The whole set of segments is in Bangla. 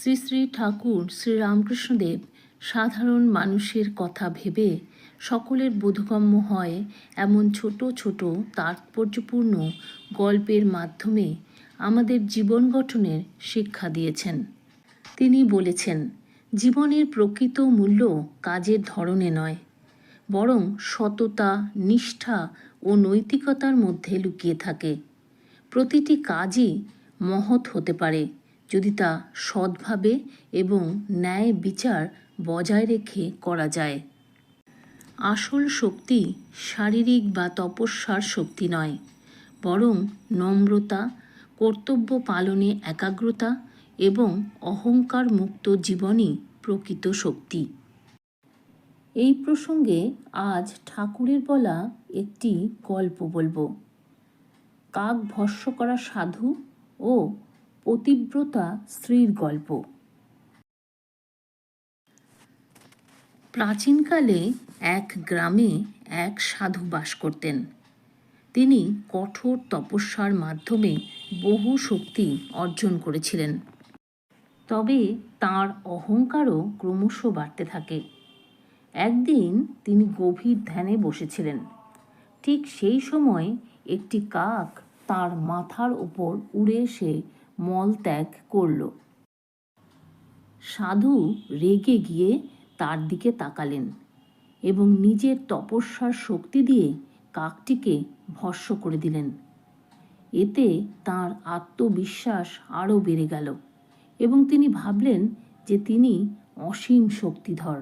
শ্রী শ্রী ঠাকুর শ্রীরামকৃষ্ণদেব সাধারণ মানুষের কথা ভেবে সকলের বোধগম্য হয় এমন ছোট ছোট তাৎপর্যপূর্ণ গল্পের মাধ্যমে আমাদের জীবন গঠনের শিক্ষা দিয়েছেন। তিনি বলেছেন, জীবনের প্রকৃত মূল্য কাজের ধরনে নয়, বরং সততা, নিষ্ঠা ও নৈতিকতার মধ্যে লুকিয়ে থাকে। প্রতিটি কাজই মহৎ হতে পারে। যদি তা সৎভাবে এবং ন্যায় বিচার বজায় রেখে করা যায়। আসল শক্তি শারীরিক বা তপস্যার শক্তি নয়, বরং নম্রতা, কর্তব্য পালনে একাগ্রতা এবং অহংকার মুক্ত জীবনই প্রকৃত শক্তি। এই প্রসঙ্গে আজ ঠাকুরের বলা একটি গল্প বলব। কাক ভস্য করা সাধু ও পতিব্রতা স্ত্রীর গল্প। প্রাচীনকালে এক গ্রামে এক সাধু বাস করতেন। তিনি কঠোর তপস্যার মাধ্যমে বহু শক্তি অর্জন করেছিলেন। তবে তার অহংকারও ক্রমশ বাড়তে থাকে। একদিন তিনি গভীর ধ্যানে বসেছিলেন। ঠিক সেই সময় একটি কাক তার মাথার উপর উড়ে এসে মল ত্যাগ করল। সাধু রেগে গিয়ে তার দিকে তাকালেন এবং নিজের তপস্যার শক্তি দিয়ে কাকটিকে ভস্য করে দিলেন। এতে তার আত্মবিশ্বাস আরও বেড়ে গেল এবং তিনি ভাবলেন যে তিনি অসীম শক্তিধর।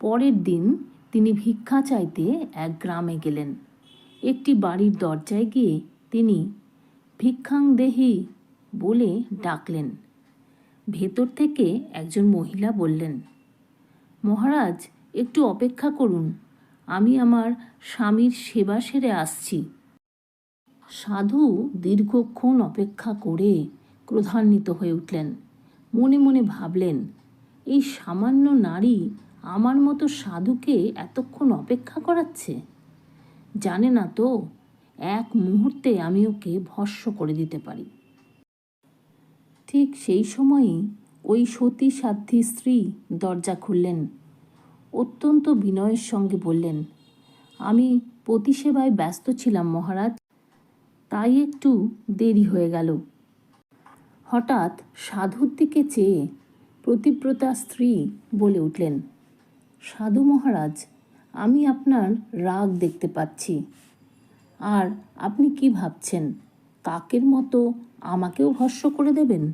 পরের দিন তিনি ভিক্ষা চাইতে এক গ্রামে গেলেন। একটি বাড়ির দরজায় গিয়ে তিনি ভিক্ষাং দেহি বলে ডাকলেন। ভেতর থেকে একজন মহিলা বললেন, মহারাজ, একটু অপেক্ষা করুন, আমি আমার স্বামীর সেবা সেরে আসছি। সাধু দীর্ঘক্ষণ অপেক্ষা করে ক্রোধান্বিত হয়ে উঠলেন। মনে মনে ভাবলেন, এই সামান্য নারী আমার মতো সাধুকে এতক্ষণ অপেক্ষা করাচ্ছে? জানে না তো এক মুহূর্তে আমি ওকে ভস্য করে দিতে পারি। ঠিক সেই সময়ই ওই সতী সাধ্যী স্ত্রী দরজা খুললেন। অত্যন্ত বিনয়ের সঙ্গে বললেন, আমি পতিসেবায় ব্যস্ত ছিলাম মহারাজ, তাই একটু দেরি হয়ে গেল। হঠাৎ সাধুর দিকে চেয়ে প্রতিব্রতা স্ত্রী বলে উঠলেন, সাধু মহারাজ, আমি আপনার রাগ দেখতে পাচ্ছি। আর আপনি কি ভাবছেন? কাকের মতো আমাকেও ভস্য করে দেবেন?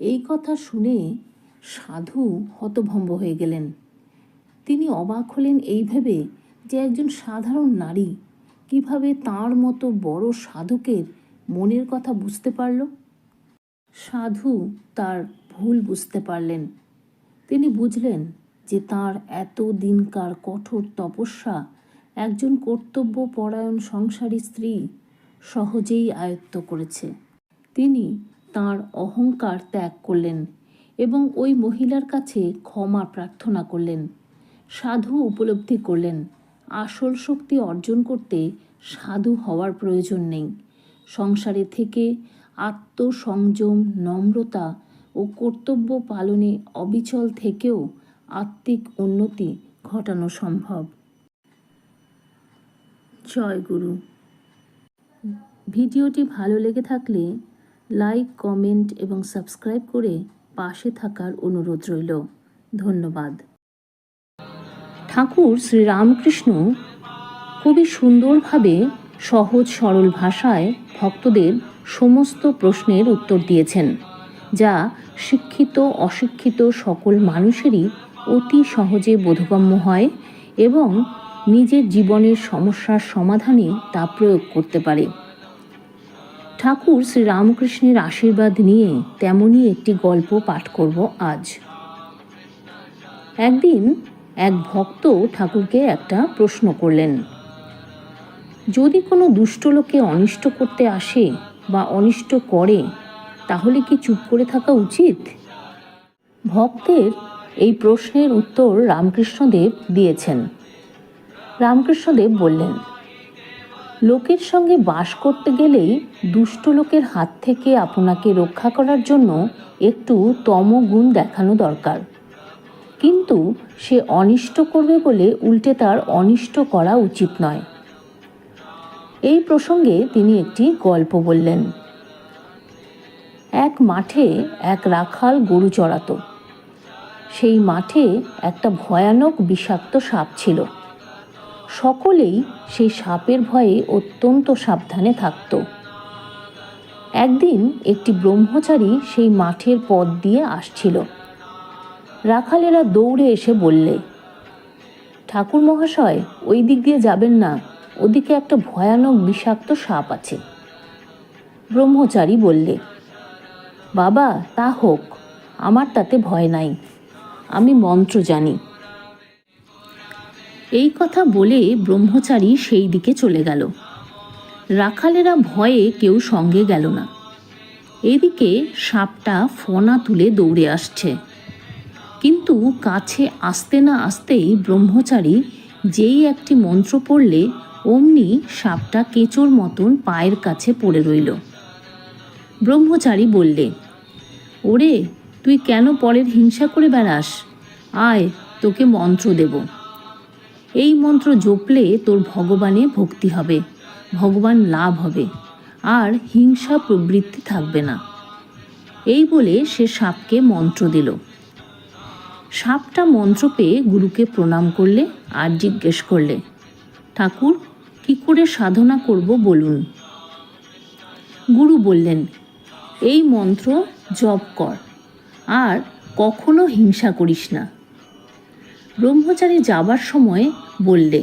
এই কথা শুনে সাধু হতভম্ব হয়ে গেলেন। তিনি অবাক হলেন এই ভেবে যে একজন সাধারণ নারী কীভাবে তার মতো বড় সাধকের মনের কথা বুঝতে পারল? সাধু তার ভুল বুঝতে পারলেন। তিনি বুঝলেন যে তার এত দিনকার কঠোর তপস্যা একজন কর্তব্য পরায়ণ সংসারী স্ত্রী সহজেই আয়ত্ত করেছে। তিনি তার অহংকার ত্যাগ করলেন এবং ওই মহিলার কাছে ক্ষমা প্রার্থনা করলেন। সাধু উপলব্ধি করলেন, আসল শক্তি অর্জন করতে সাধু হওয়ার প্রয়োজন নেই। সংসারে থেকে আত্মসংযম, নম্রতা ও কর্তব্য পালনে অবিচল থেকেও আত্মিক উন্নতি ঘটানো সম্ভব। জয় গুরু। ভিডিওটি ভালো লেগে থাকলে লাইক, কমেন্ট এবং সাবস্ক্রাইব করে পাশে থাকার অনুরোধ রইল। ধন্যবাদ। ঠাকুর শ্রীরামকৃষ্ণ খুবই সুন্দরভাবে সহজ সরল ভাষায় ভক্তদের সমস্ত প্রশ্নের উত্তর দিয়েছেন, যা শিক্ষিত, অশিক্ষিত সকল মানুষেরই অতি সহজে বোধগম্য হয় এবং নিজের জীবনের সমস্যার সমাধানে তা প্রয়োগ করতে পারে। ঠাকুর শ্রী রামকৃষ্ণের আশীর্বাদ নিয়ে তেমনই একটি গল্প পাঠ করব আজ। একদিন এক ভক্ত ঠাকুরকে একটা প্রশ্ন করলেন, যদি কোনো দুষ্ট লোকে অনিষ্ট করতে আসে বা অনিষ্ট করে, তাহলে কি চুপ করে থাকা উচিত? ভক্তের এই প্রশ্নের উত্তর রামকৃষ্ণদেব দিয়েছেন। রামকৃষ্ণদেব বললেন, লোকের সঙ্গে বাস করতে গেলেই দুষ্ট লোকের হাত থেকে আপনাকে রক্ষা করার জন্য একটু তমগুণ দেখানো দরকার। কিন্তু সে অনিষ্ট করবে বলে উল্টে তার অনিষ্ট করা উচিত নয়। এই প্রসঙ্গে তিনি একটি গল্প বললেন। এক মাঠে এক রাখাল গরু চড়াতো। সেই মাঠে একটা ভয়ানক বিষাক্ত সাপ ছিল। সকলেই সেই সাপের ভয়ে অত্যন্ত সাবধানে থাকত। একদিন একটি ব্রহ্মচারী সেই মাঠের পথ দিয়ে আসছিল। রাখালেরা দৌড়ে এসে বললে, ঠাকুর মহাশয়, ওই দিক দিয়ে যাবেন না, ওদিকে একটা ভয়ানক বিষাক্ত সাপ আছে। ব্রহ্মচারী বললে, বাবা, তা হোক, আমার তাতে ভয় নাই। আমি মন্ত্র জানি। এই কথা বলে ব্রহ্মচারী সেই দিকে চলে গেল। রাখালেরা ভয়ে কেউ সঙ্গে গেল না। এদিকে সাপটা ফনা তুলে দৌড়ে আসছে। কিন্তু কাছে আসতে না আসতেই ব্রহ্মচারী যেই একটি মন্ত্র পড়লে অমনি সাপটা কেঁচোর মতন পায়ের কাছে পড়ে রইল। ব্রহ্মচারী বললে, ওরে, তুই কেন পরের হিংসা করে বেড়াস? আয়, তোকে মন্ত্র দেব। এই মন্ত্র জপলে তোর ভগবানে ভক্তি হবে, ভগবান লাভ হবে, আর হিংসা প্রবৃত্তি থাকবে না। এই বলে সে সাপকে মন্ত্র দিল। সাপটা মন্ত্র পেয়ে গুরুকে প্রণাম করলে আর জিজ্ঞেস করলে, ঠাকুর, কি করে সাধনা করব বলুন? গুরু বললেন, এই মন্ত্র জপ কর, আর কখনো হিংসা করিস না। ব্রহ্মচারী যাবার সময় বললে,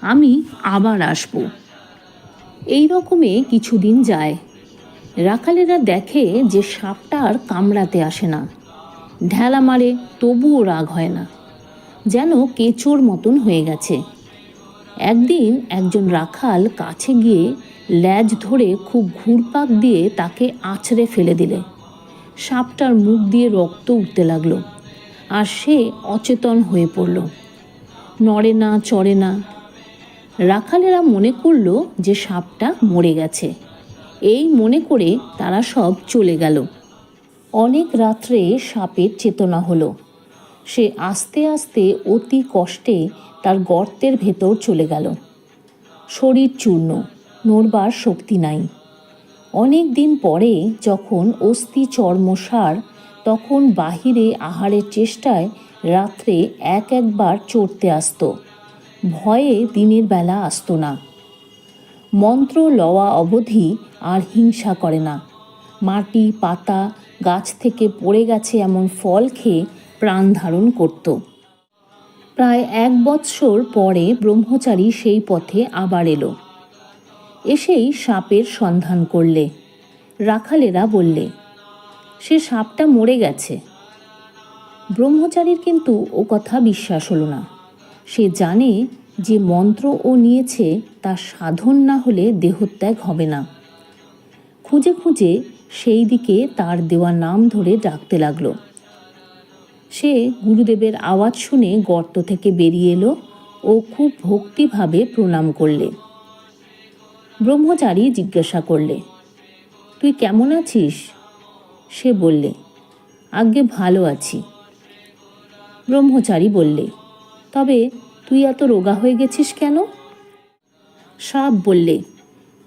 আমি আবার আসব। এই রকমে কিছুদিন যায়। রাখালেরা দেখে যে সাপটা আর কামড়াতে আসে না। ঢেলা মারে, তবুও রাগ হয় না। যেন কেঁচোর মতন হয়ে গেছে। একদিন একজন রাখাল কাছে গিয়ে ল্যাজ ধরে খুব ঘুরপাক দিয়ে তাকে আছড়ে ফেলে দিলে। সাপটার মুখ দিয়ে রক্ত উঠতে লাগল আর সে অচেতন হয়ে পড়ল। নড়ে না, চড়ে না। রাখালেরা মনে করল যে সাপটা মরে গেছে। এই মনে করে তারা সব চলে গেল। অনেক রাত্রে সাপের চেতনা হলো। সে আস্তে আস্তে অতি কষ্টে তার গর্তের ভেতর চলে গেল। শরীর চূর্ণ, নড়বার শক্তি নাই। অনেক দিন পরে যখন অস্থি চর্মসার, তখন বাহিরে আহারের চেষ্টায় রাত্রে এক একবার চড়তে আসতো। ভয়ে দিনের বেলা আসতো না। মন্ত্র লওয়া অবধি আর হিংসা করে না। মাটি, পাতা, গাছ থেকে পড়ে গেছে এমন ফল খেয়ে প্রাণ ধারণ করত। প্রায় এক বৎসর পরে ব্রহ্মচারী সেই পথে আবার এলো। এসেই সাপের সন্ধান করলে। রাখালেরা বললে, সে সাপটা মরে গেছে। ব্রহ্মচারীর কিন্তু ও কথা বিশ্বাস হলো না। সে জানে যে মন্ত্র ও নিয়েছে তা সাধন না হলে দেহত্যাগ হবে না। খুঁজে খুঁজে সেই দিকে তার দেওয়া নাম ধরে ডাকতে লাগল। সে গুরুদেবের আওয়াজ শুনে গর্ত থেকে বেরিয়ে এলো ও খুব ভক্তিভাবে প্রণাম করলে। ব্রহ্মচারী জিজ্ঞাসা করলে, তুই কেমন আছিস? সে বললে, আজ্ঞে ভালো আছি। ব্রহ্মচারী বললে, তবে তুই এত রোগা হয়ে গেছিস কেন? সাপ বললে,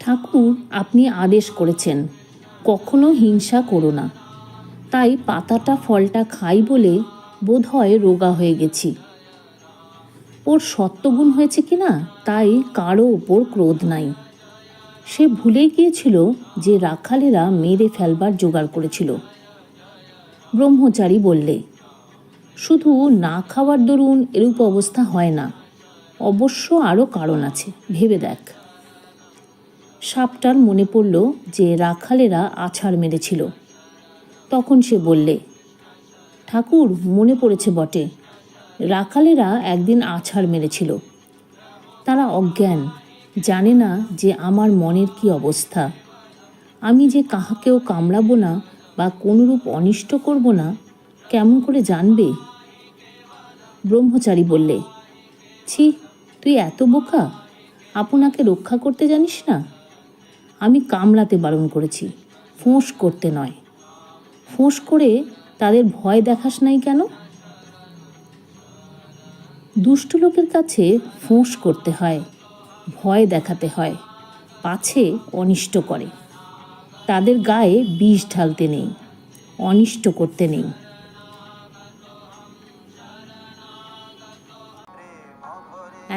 ঠাকুর, আপনি আদেশ করেছেন, কখনো হিংসা করো না। তাই পাতাটা ফলটা খাই বলে বোধ হয় রোগা হয়ে গেছি। ওর সত্যগুণ হয়েছে কি না, তাই কারও ওপর ক্রোধ নাই। সে ভুলে গিয়েছিল যে রাখালেরা মেরে ফেলবার জোগাড় করেছিল। ব্রহ্মচারী বললে শুধু না খাওয়ার দরুন এরূপ অবস্থা হয় না। অবশ্য আরও কারণ আছে, ভেবে দেখ। সাপটার মনে পড়ল যে রাখালেরা আছাড় মেরেছিল। তখন সে বললে, ঠাকুর, মনে পড়েছে বটে, রাখালেরা একদিন আছাড় মেরেছিল। তারা অজ্ঞান, জানে না যে আমার মনের কি অবস্থা। আমি যে কাহাকেও কামড়াবো না বা কোনরূপ অনিষ্ট করব না কেমন করে জানবে? ব্রহ্মচারী বললে, ছি, তুই এত বোকা, আপনাকে রক্ষা করতে জানিস না? আমি কামড়াতে বারণ করেছি, ফোঁস করতে নয়। ফোঁস করে তাদের ভয় দেখাস নাই কেন? দুষ্ট লোকের কাছে ফোঁস করতে হয়, ভয় দেখাতে হয়, পাছে অনিষ্ট করে। তাদের গায়ে বিষ ঢালতে নেই, অনিষ্ট করতে নেই।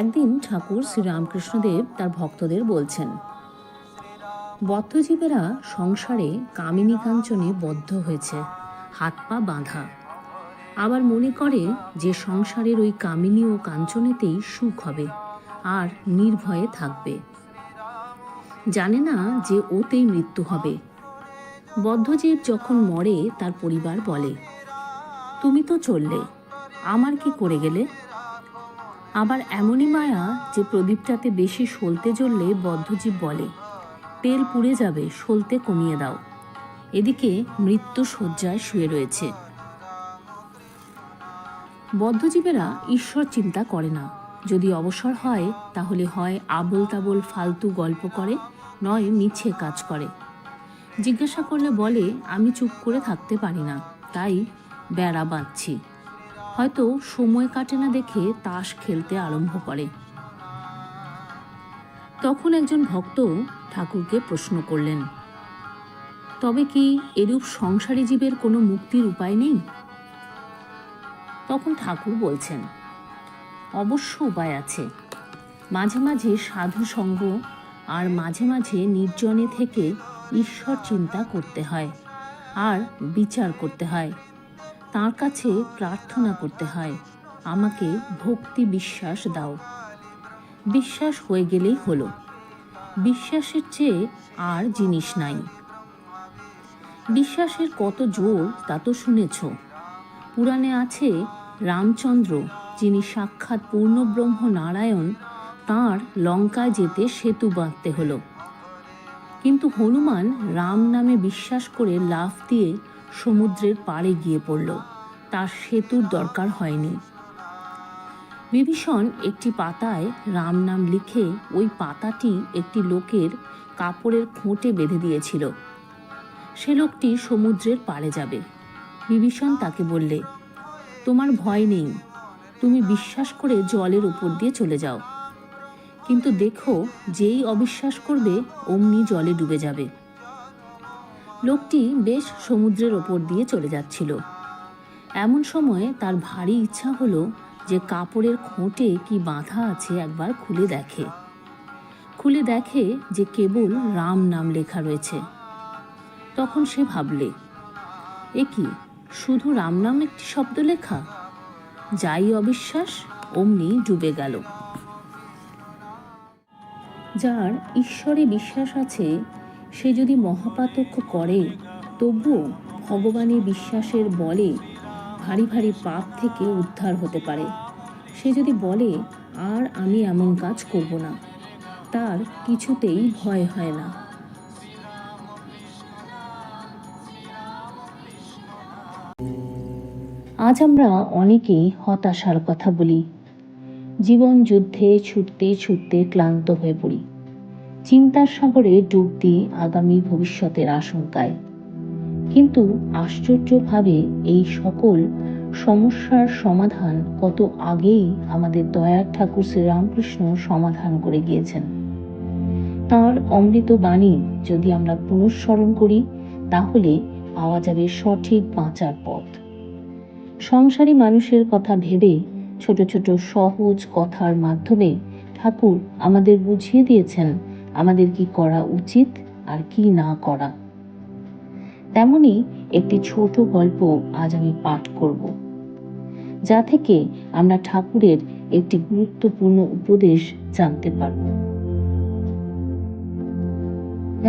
একদিন ঠাকুর শ্রীরামকৃষ্ণদেব তার ভক্তদের বলছেন, বদ্ধজীবেরা সংসারে কামিনী কাঞ্চনে বদ্ধ হয়েছে, হাত পা বাঁধা। আবার মনে করে যে সংসারের ওই কামিনী ও কাঞ্চনেতেই সুখ হবে, আর নির্ভয়ে থাকবে। জানে না যে ওতেই মৃত্যু হবে। বদ্ধজীব যখন মরে তার পরিবার বলে, তুমি তো চললে, আমার কি করে গেলে? আবার এমনই মায়া যে প্রদীপটাতে বেশি সলতে জ্বললে বদ্ধজীব বলে, তেল পুড়ে যাবে, সলতে কমিয়ে দাও। এদিকে মৃত্যু শয্যায় শুয়ে রয়েছে। বদ্ধজীবেরা ঈশ্বর চিন্তা করে না। যদি অবসর হয়, তাহলে হয় আবল তাবল ফালতু গল্প করে, নয় মিছে কাজ করে। জিজ্ঞাসা করলে বলে, আমি চুপ করে থাকতে পারি না, তাই বেড়া বাঁধছি। হয়তো সময় কাটে না দেখে তাস খেলতে আরম্ভ করে। তখন একজন ভক্ত ঠাকুরকে প্রশ্ন করলেন, তবে কি এরূপ সংসারী জীবের কোনো মুক্তির উপায় নেই? তখন ঠাকুর বলছেন, অবশ্য উপায় আছে। মাঝে মাঝে সাধু সঙ্গ আর মাঝে মাঝে নির্জনে থেকে ঈশ্বর চিন্তা করতে হয় আর বিচার করতে হয়। তার কাছে প্রার্থনা করতে হয়, আমাকে ভক্তি বিশ্বাস দাও। বিশ্বাস হয়ে গেলেই হলো। বিশ্বাসের চেয়ে আর জিনিস নাই। বিশ্বাসের কত জোর তা তো শুনেছ। পুরাণে আছে, রামচন্দ্র, যিনি সাক্ষাৎ পূর্ণব্রহ্ম নারায়ণ, তাঁর লঙ্কায় যেতে সেতু বাঁধতে হলো। কিন্তু হনুমান রাম নামে বিশ্বাস করে লাফ দিয়ে সমুদ্রের পাড়ে গিয়ে পড়ল। তার সেতুর দরকার হয়নি। বিভীষণ একটি পাতায় রাম নাম লিখে ওই পাতাটি একটি লোকের কাপড়ের খোঁটে বেঁধে দিয়েছিল। সে লোকটি সমুদ্রের পাড়ে যাবে। বিভীষণ তাকে বললে, তোমার ভয় নেই। তুমি বিশ্বাস করে জলের উপর দিয়ে চলে যাও। কিন্তু দেখো, যেই অবিশ্বাস করবে, অমনি জলে ডুবে যাবে। লোকটি বেশ সমুদ্রের ওপর দিয়ে চলে যাচ্ছিল। এমন সময় তার ভারী ইচ্ছা হলো যে কাপড়ের খোঁটে কি বাঁধা আছে একবার খুলে দেখে। খুলে দেখে যে কেবল রাম নাম লেখা রয়েছে। তখন সে ভাবলে, এ কি, শুধু রাম নাম একটি শব্দ লেখা? যাই অবিশ্বাস, অমনি ডুবে গেল। যার ঈশ্বরে বিশ্বাস আছে সে যদি মহাপাতক্য করে, তবুও ভগবানের বিশ্বাসের বলে ভারী ভারী পাপ থেকে উদ্ধার হতে পারে। সে যদি বলে, আর আমি এমন কাজ করব না, তার কিছুতেই ভয় হয় না। আজ আমরা অনেকেই হতাশার কথা বলি। জীবন যুদ্ধে ছুটতে ছুটতে ক্লান্ত হয়ে পড়ি। চিন্তার সাগরে ডুব দিই আগামী ভবিষ্যতের আশঙ্কায়। কিন্তু আশ্চর্যভাবে এই সকল সমস্যার সমাধান কত আগেই আমাদের দয়ার ঠাকুর শ্রীরামকৃষ্ণ সমাধান করে গিয়েছেন। তাঁর অমৃত বাণী যদি আমরা পুনঃস্মরণ করি, তাহলে পাওয়া যাবে সঠিক বাঁচার পথ। সংসারী মানুষের কথা ভেবে ছোট ছোট সহজ কথার মাধ্যমে ঠাকুর আমাদের বুঝিয়ে দিয়েছেন আমাদের কি করা উচিত আর কি না করা? তেমনি একটি ছোট গল্প আজ আমি পাঠ করব, যা থেকে আমরা ঠাকুরের একটি গুরুত্বপূর্ণ উপদেশ জানতে পারব।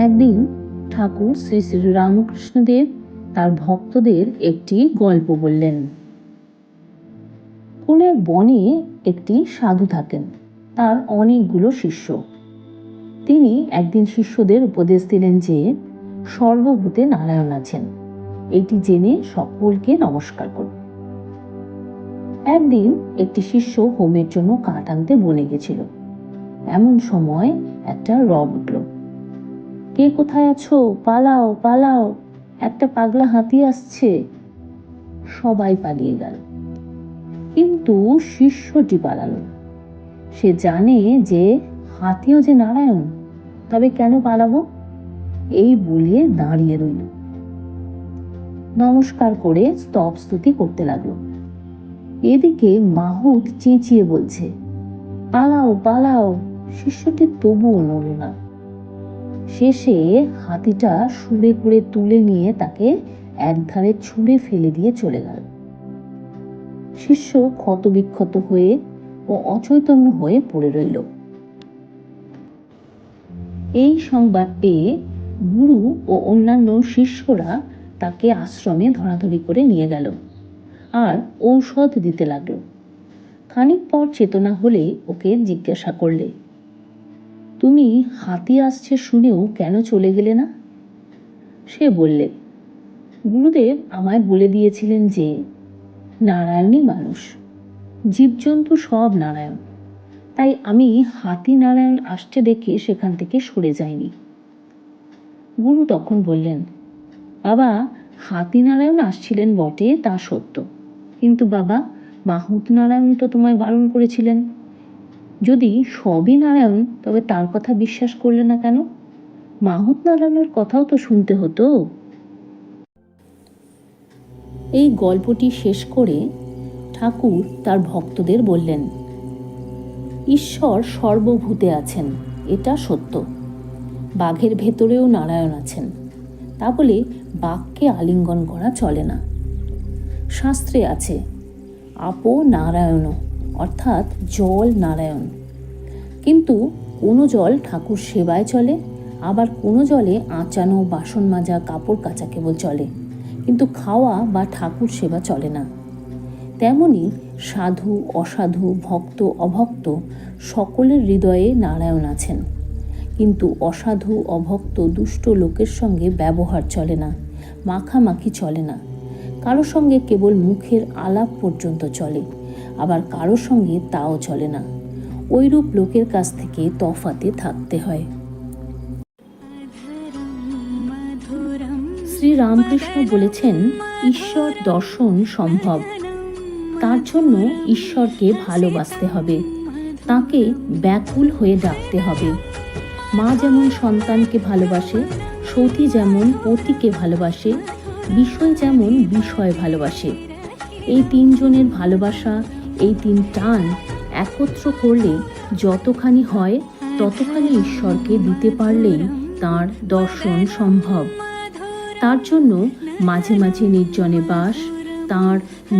একদিন ঠাকুর শ্রী শ্রী রামকৃষ্ণদেব তার ভক্তদের একটি গল্প বললেন। কোন বনে একটি সাধু থাকেন, তার অনেকগুলো শিষ্য। তিনি একদিন শিষ্যদের উপদেশ দিলেন যে, সর্বভূতে নারায়ণ আছেন। এটি জেনে সকলকে নমস্কার করুন। একদিন একটি শিষ্য হোমের জন্য কাঠ আনতে বনে গেছিল। এমন সময় একটা রব উঠল। কে কোথায় আছো? পালাও পালাও। একটা পাগলা হাতি আসছে। সবাই পালিয়ে গেল। কিন্তু শিষ্যটি পালালো। সে জানে যে হাতিও যে নারায়ণ। তবে কেন পালাবো? এই বলিয়ে দাঁড়িয়ে রইল। নমস্কার করে স্তব স্তুতি করতে লাগল। এদিকে মাহুত চেঁচিয়ে বলছে, পালাও পালাও, শিষ্যটি তবুও নড়ল না। শেষে হাতিটা সুরে করে তুলে নিয়ে তাকে একধারে ছুঁড়ে ফেলে দিয়ে চলে গেল। শিষ্য ক্ষতবিক্ষত হয়ে ও অচৈতন্য হয়ে পড়ে রইল। এই সংবাদ পেয়ে গুরু ও অন্যান্য শিষ্যরা তাকে আশ্রমে ধরাধরি করে নিয়ে গেল আর ঔষধ দিতে লাগল। খানিক পর চেতনা হলে ওকে জিজ্ঞাসা করলে, তুমি হাতি আসছে শুনেও কেন চলে গেলে না? সে বললে, গুরুদেব আমায় বলে দিয়েছিলেন যে, নারায়ণই মানুষ, জীবজন্তু সব নারায়ণ। তাই আমি হাতি নারায়ণ আসছে দেখে সেখান থেকে সরে যাইনি। গুরু তখন বললেন, বাবা, হাতি নারায়ণ আসছিলেন বটে, তা সত্য। কিন্তু বাবা, মাহুত নারায়ণ তো তোমায় বারণ করেছিলেন। যদি সবই নারায়ণ, তবে তার কথা বিশ্বাস করলে না কেন? মাহুত নারায়ণের কথাও তো শুনতে হতো। এই গল্পটি শেষ করে ঠাকুর তার ভক্তদের বললেন ঈশ্বর সর্বভূতে আছেন, এটা সত্য। বাঘের ভেতরেও নারায়ণ আছেন। তা বলে বাঘকে আলিঙ্গন করা চলে না। শাস্ত্রে আছে, আপো নারায়ণ অর্থাৎ জল নারায়ণ। কিন্তু কোনো জল ঠাকুর সেবায় চলে, আবার কোনো জলে আঁচানো, বাসন মাজা, কাপড় কাচা কেবল চলে। কিন্তু খাওয়া বা ঠাকুর সেবা চলে না। তেমনি সাধু, অসাধু, ভক্ত, অভক্ত সকলের হৃদয়ে নারায়ণ আছেন। কিন্তু অসাধু, অভক্ত, দুষ্ট লোকের সঙ্গে ব্যবহার চলে না, মাখামাখি চলে না। কারও সঙ্গে কেবল মুখের আলাপ পর্যন্ত চলে, আবার কারও সঙ্গে তাও চলে না। ওইরূপ লোকের কাছ থেকে তফাতে থাকতে হয়। শ্রী রামকৃষ্ণ বলেছেন, ঈশ্বর দর্শন সম্ভব। তার জন্য ঈশ্বরকে ভালোবাসতে হবে। তাকে ব্যাকুল হয়ে ডাকতে হবে। মা যেমন সন্তানকে ভালোবাসে, সতী যেমন পতিকে ভালোবাসে, বিষয় যেমন বিষয় ভালোবাসে। এই তিনজনের ভালোবাসা, এই তিন টান একত্র করলে যতখানি হয়, ততখানি ঈশ্বরকে দিতে পারলেই তার দর্শন সম্ভব। তার জন্য মাঝে মাঝে নির্জনে বাস তার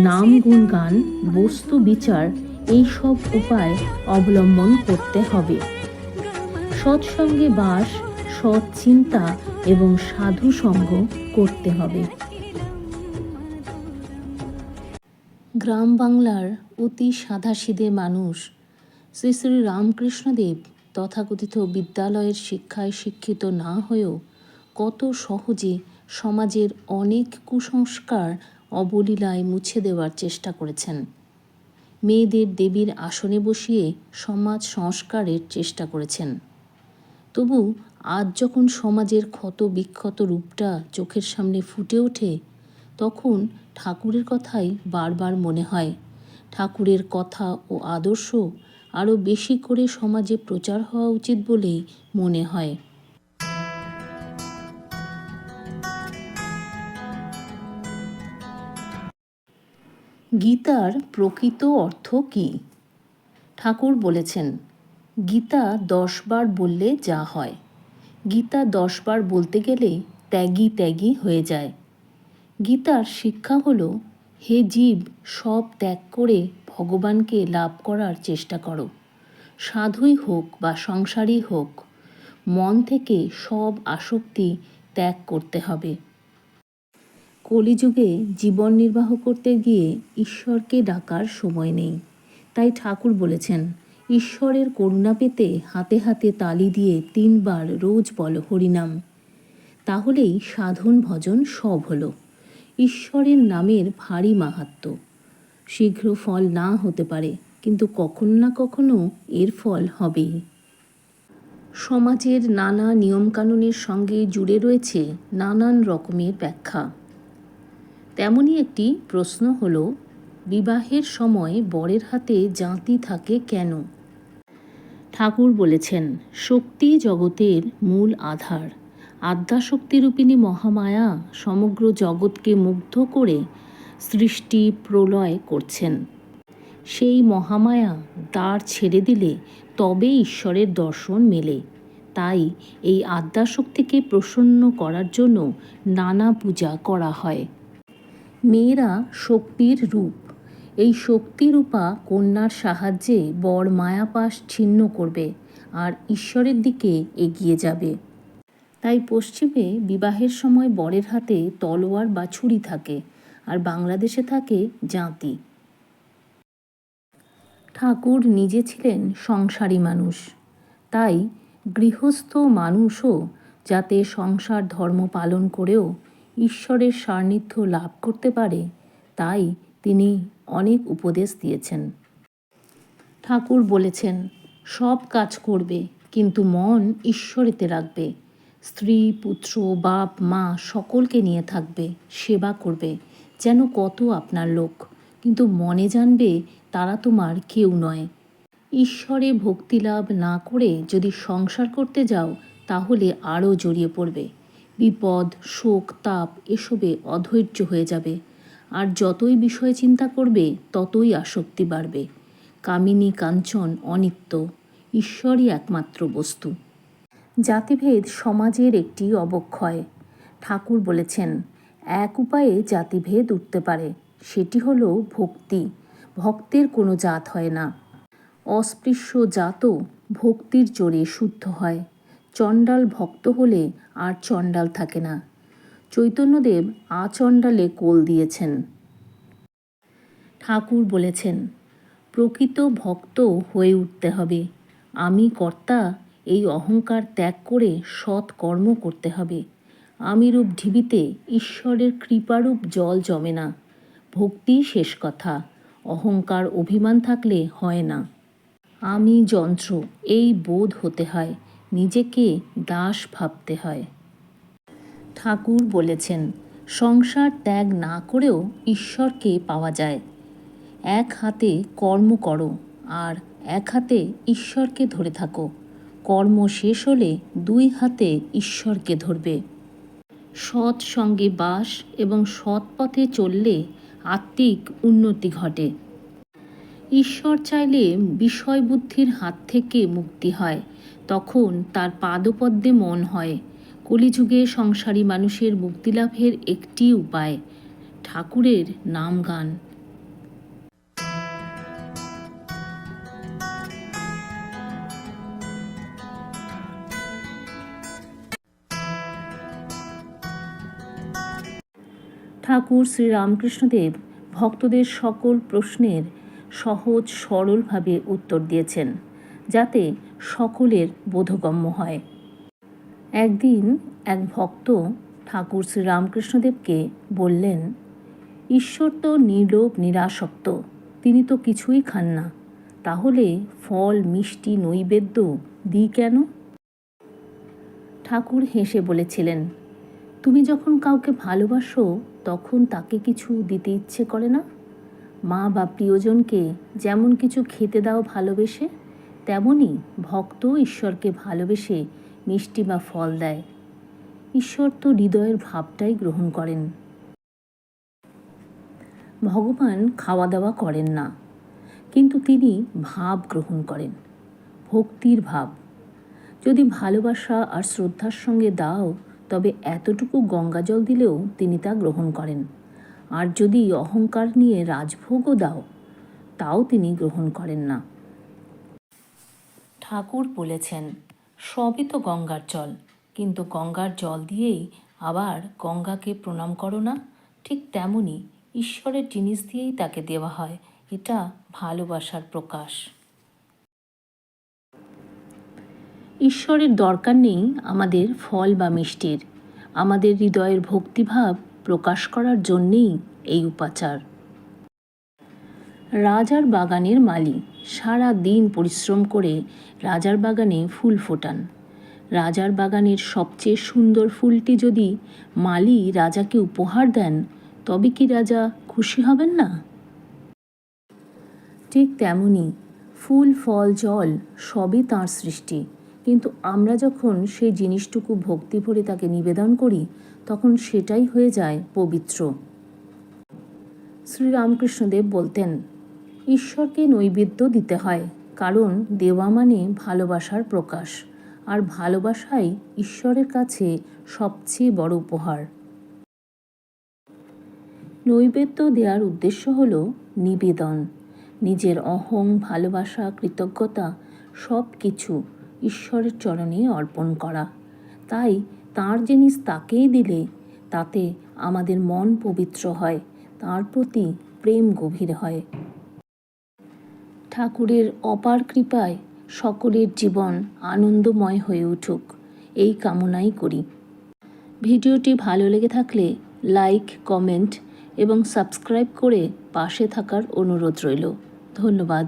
নাম গুণগান বস্তু বিচার এই সব উপায় অবলম্বন করতে হবে। সৎসঙ্গে বাস, সৎ চিন্তা এবং সাধু সঙ্গ করতে হবে। গ্রাম বাংলার অতি সাধাসিধে মানুষ শ্রী শ্রী রামকৃষ্ণদেব তথাকথিত বিদ্যালয়ের শিক্ষায় শিক্ষিত না হয়েও কত সহজে সমাজের অনেক কুসংস্কার অবলীলায় মুছে দেওয়ার চেষ্টা করেছেন। মেয়েদের দেবীর আসনে বসিয়ে সমাজ সংস্কারের চেষ্টা করেছেন। তবু আজ যখন সমাজের ক্ষত বিক্ষত রূপটা চোখের সামনে ফুটে ওঠে, তখন ঠাকুরের কথাই বারবার মনে হয়। ঠাকুরের কথা ও আদর্শ আরও বেশি করে সমাজে প্রচার হওয়া উচিত বলেই মনে হয়। গীতার প্রকৃত অর্থ কী? ঠাকুর বলেছেন, গীতা দশবার বললে যা হয়। গীতা দশবার বলতে গেলে ত্যাগী ত্যাগী হয়ে যায়। গীতার শিক্ষা হলো, হে জীব, সব ত্যাগ করে ভগবানকে লাভ করার চেষ্টা করো। সাধুই হোক বা সংসারই হোক, মন থেকে সব আসক্তি ত্যাগ করতে হবে। কলিযুগে জীবন নির্বাহ করতে গিয়ে ঈশ্বরকে ডাকার সময় নেই। তাই ঠাকুর বলেছেন, ঈশ্বরের করুণা পেতে হাতে হাতে তালি দিয়ে তিনবার রোজ বল হরিনাম। তাহলেই সাধন ভজন সব হলো। ঈশ্বরের নামের ভারী মাহাত্ম। শীঘ্র ফল না হতে পারে, কিন্তু কখনো না কখনো এর ফল হবেই। সমাজের নানা নিয়মকানুনের সঙ্গে জুড়ে রয়েছে নানান রকমের ব্যাখ্যা। তেমনই একটি প্রশ্ন হল, বিবাহের সময় বরের হাতে জাঁতি থাকে কেন? ঠাকুর বলেছেন, শক্তি জগতের মূল আধার। আদ্যাশক্তিরূপিণী মহামায়া সমগ্র জগৎকে মুগ্ধ করে সৃষ্টি প্রলয় করছেন। সেই মহামায়া দ্বার ছেড়ে দিলে তবে ঈশ্বরের দর্শন মেলে। তাই এই আদ্যাশক্তিকে প্রসন্ন করার জন্য নানা পূজা করা হয়। মেয়েরা শক্তির রূপ। এই শক্তিরূপা কন্যার সাহায্যে বর মায়াপাশ ছিন্ন করবে আর ঈশ্বরের দিকে এগিয়ে যাবে। তাই পশ্চিমে বিবাহের সময় বরের হাতে তলোয়ার বা ছুরি থাকে আর বাংলাদেশে থাকে জাঁতি। ঠাকুর নিজে ছিলেন সংসারী মানুষ। তাই গৃহস্থ মানুষও যাতে সংসার ধর্ম পালন করেও ঈশ্বরের সান্নিধ্য লাভ করতে পারে, তাই তিনি অনেক উপদেশ দিয়েছেন। ঠাকুর বলেছেন, সব কাজ করবে, কিন্তু মন ঈশ্বরেতে রাখবে। স্ত্রী, পুত্র, বাপ, মা সকলকে নিয়ে থাকবে, সেবা করবে, যেন কত আপনার লোক। কিন্তু মনে জানবে, তারা তোমার কেউ নয়। ঈশ্বরে ভক্তিলাভ না করে যদি সংসার করতে যাও, তাহলে আরও জড়িয়ে পড়বে। বিপদ, শোক, তাপ এসবে অধৈর্য হয়ে যাবে। আর যতই বিষয় চিন্তা করবে, ততই আসক্তি বাড়বে। কামিনী কাঞ্চন অনিত্য, ঈশ্বরই একমাত্র বস্তু। জাতিভেদ সমাজের একটি অবক্ষয়। ঠাকুর বলেছেন, এক উপায়ে জাতিভেদ উঠতে পারে, সেটি হল ভক্তি। ভক্তের কোনো জাত হয় না। অস্পৃশ্য জাতও ভক্তির জোরে শুদ্ধ হয়। চণ্ডাল ভক্ত হলে আর চণ্ডাল থাকে না। চৈতন্যদেব আচণ্ডালে কোল দিয়েছেন। ঠাকুর বলেছেন, প্রকৃত ভক্ত হয়ে উঠতে হবে। আমি কর্তা, এই অহংকার ত্যাগ করে সৎ কর্ম করতে হবে। আমিরূপ ঢিবিতে ঈশ্বরের কৃপারূপ জল জমে না। ভক্তি শেষ কথা, অহংকার অভিমান থাকলে হয় না। আমি যন্ত্র, এই বোধ হতে হয়। নিজেকে দাস ভাবতে হয়। ঠাকুর বলেছেন, সংসার ত্যাগ না করেও ঈশ্বরকে পাওয়া যায়। এক হাতে কর্ম করো আর এক হাতে ঈশ্বরকে ধরে থাকো। কর্ম শেষ হলে দুই হাতে ঈশ্বরকে ধরবে। সৎ সঙ্গে বাস এবং সৎ পথে চললে আত্মিক উন্নতি ঘটে। ঈশ্বর চাইলে বিষয় বুদ্ধির হাত থেকে মুক্তি হয়, তখন তার পাদপদ্মে মন হয়। কলিযুগে সংসারী মানুষের মুক্তিলাভের একটি উপায়, ঠাকুরের নাম গান ঠাকুর শ্রীরামকৃষ্ণদেব ভক্তদের সকল প্রশ্নের সহজ, সরলভাবে উত্তর দিয়েছেন, যাতে সকলের বোধগম্য হয়। একদিন এক ভক্ত ঠাকুর শ্রীরামকৃষ্ণদেবকে বললেন, ঈশ্বর তো নির্লোভ, নিরাসক্ত, তিনি তো কিছুই খান না, তাহলে ফল, মিষ্টি, নৈবেদ্য দিই কেন? ঠাকুর হেসে বলেছিলেন, তুমি যখন কাউকে ভালোবাসো, তখন তাকে কিছু দিতে ইচ্ছে করে না? মা বা প্রিয়জনকে যেমন কিছু খেতে দাও ভালোবেসে, তেমনই ভক্ত ঈশ্বরকে ভালোবেসে মিষ্টি বা ফল দেয়। ঈশ্বর তো হৃদয়ের ভাবটাই গ্রহণ করেন। ভগবান খাওয়া দাওয়া করেন না, কিন্তু তিনি ভাব গ্রহণ করেন, ভক্তির ভাব। যদি ভালোবাসা আর শ্রদ্ধার সঙ্গে দাও, তবে এতটুকু গঙ্গাজল দিলেও তিনি তা গ্রহণ করেন। আর যদি অহংকার নিয়ে রাজভোগও দাও, তাও তিনি গ্রহণ করেন না। ঠাকুর বলেছেন, সবই তো গঙ্গার জল, কিন্তু গঙ্গার জল দিয়েই আবার গঙ্গাকে প্রণাম করো না? ঠিক তেমনই ঈশ্বরের জিনিস দিয়েই তাকে দেওয়া হয়, এটা ভালোবাসার প্রকাশ। ঈশ্বরের দরকার নেই আমাদের ফল বা মিষ্টির। আমাদের হৃদয়ের ভক্তিভাব প্রকাশ করার জন্যেই এই উপাচার। রাজার বাগানের মালি সারা দিন পরিশ্রম করে রাজার বাগানে ফুল ফোটান। রাজার বাগানের সবচেয়ে সুন্দর ফুলটি যদি মালি রাজাকে উপহার দেন, তবে কি রাজা খুশি হবেন না? ঠিক তেমনি ফুল, ফল, জল সবই তাঁর সৃষ্টি। কিন্তু আমরা যখন সেই জিনিসটুকু ভক্তি ভরে তাকে নিবেদন করি তখন সেটাই হয়ে যায় পবিত্র। শ্রীরামকৃষ্ণদেব বলতেন, ঈশ্বরকে নৈবেদ্য দিতে হয়, কারণ দেওয়া মানে ভালোবাসার প্রকাশ, আর ভালোবাসাই ঈশ্বরের কাছে সবচেয়ে বড় উপহার। নৈবেদ্য দেওয়ার উদ্দেশ্য হল নিবেদন। নিজের অহং, ভালোবাসা, কৃতজ্ঞতা সব কিছু ঈশ্বরের চরণে অর্পণ করা। তাই তার জিনিস তাকেই দিলে, তাতে আমাদের মন পবিত্র হয়, তার প্রতি প্রেম গভীর হয়। ঠাকুরের অপার কৃপায় সকলের জীবন আনন্দময় হয়ে উঠুক, এই কামনাই করি। ভিডিওটি ভালো লেগে থাকলে লাইক, কমেন্ট এবং সাবস্ক্রাইব করে পাশে থাকার অনুরোধ রইল। ধন্যবাদ।